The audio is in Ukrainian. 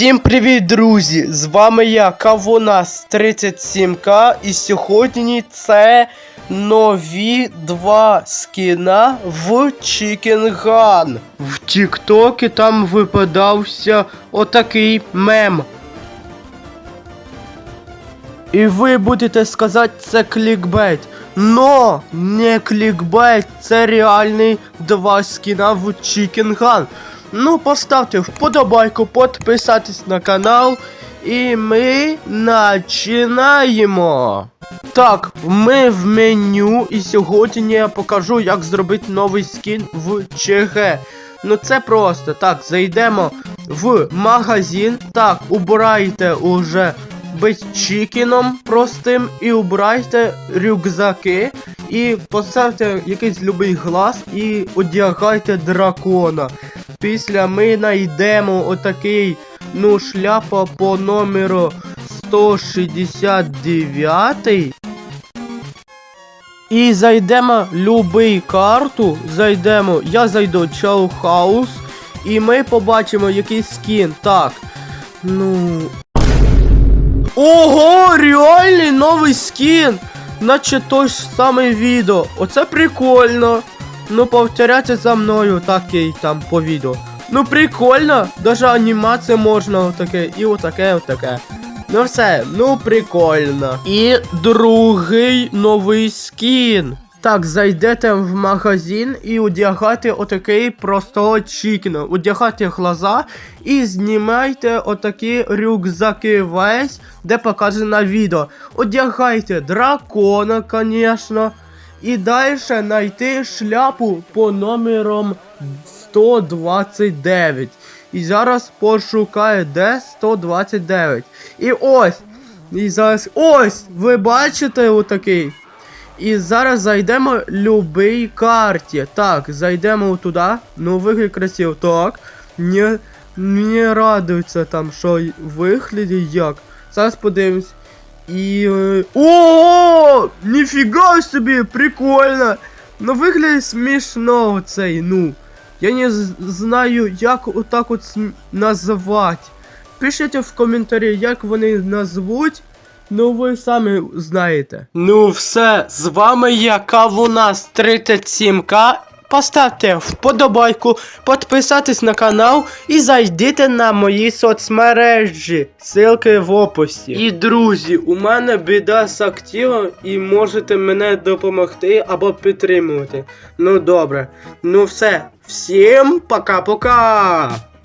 Всім привіт, друзі! З вами я, Кавунас 37К, і сьогодні це нові два скіна в Chicken Gun. В Тіктокі там випадався отакий мем. І ви будете сказати, це клікбейт. Но не клікбейт, це реальний два скіна в Chicken Gun. Ну, поставте вподобайку, підписатись на канал. І ми починаємо. Так, ми в меню, і сьогодні я покажу, як зробити новий скін в ЧГ. Ну це просто. Так, зайдемо в магазин. Так, убирайте уже бить чікіном простим і убирайте рюкзаки. І поставте якийсь любий глаз і одягайте дракона. Після ми знайдемо отакий, ну, шляпа по номеру 169. І зайдемо любий карту. Зайдемо. Я зайду Чау Хаус. І ми побачимо якийсь скін. Так. Ну. Ого, реальний новий скін! Наче той ж самий відео. Оце прикольно. Ну, повторяйте за мною, так і там по відео. Ну прикольно, даже анімація можна отаке, і отаке, отаке. Ну все, ну прикольно. І другий новий скін. Так, зайдете в магазин і одягайте отакий простого чікіна. Одягайте глаза і знімайте отакі рюкзаки весь, де показано відео. Одягайте дракона, конечно. І далі знайти шляпу по номерам 129. І зараз пошукаю, де 129. І ось. І зараз ось! Ви бачите отакий. І зараз зайдемо любий карті. Так, зайдемо туди. Ну, вигляд красиво. Так. Не радується там, що вигляді як. Зараз подивимось. І. е, О! Ніфіга собі! Прикольно! Ну виглядає смішно цей, ну. Я не знаю, як отак от називати. Пишіть в коментарі, як вони назвуть. Ну ви самі знаєте. Ну все, з вами я Кавунас 37К. Поставте вподобайку, підписатись на канал і зайдіть на мої соцмережі. Ссылки в описі. І друзі, у мене біда з активом і можете мене допомогти або підтримувати. Ну добре. Ну все, всім пока-пока!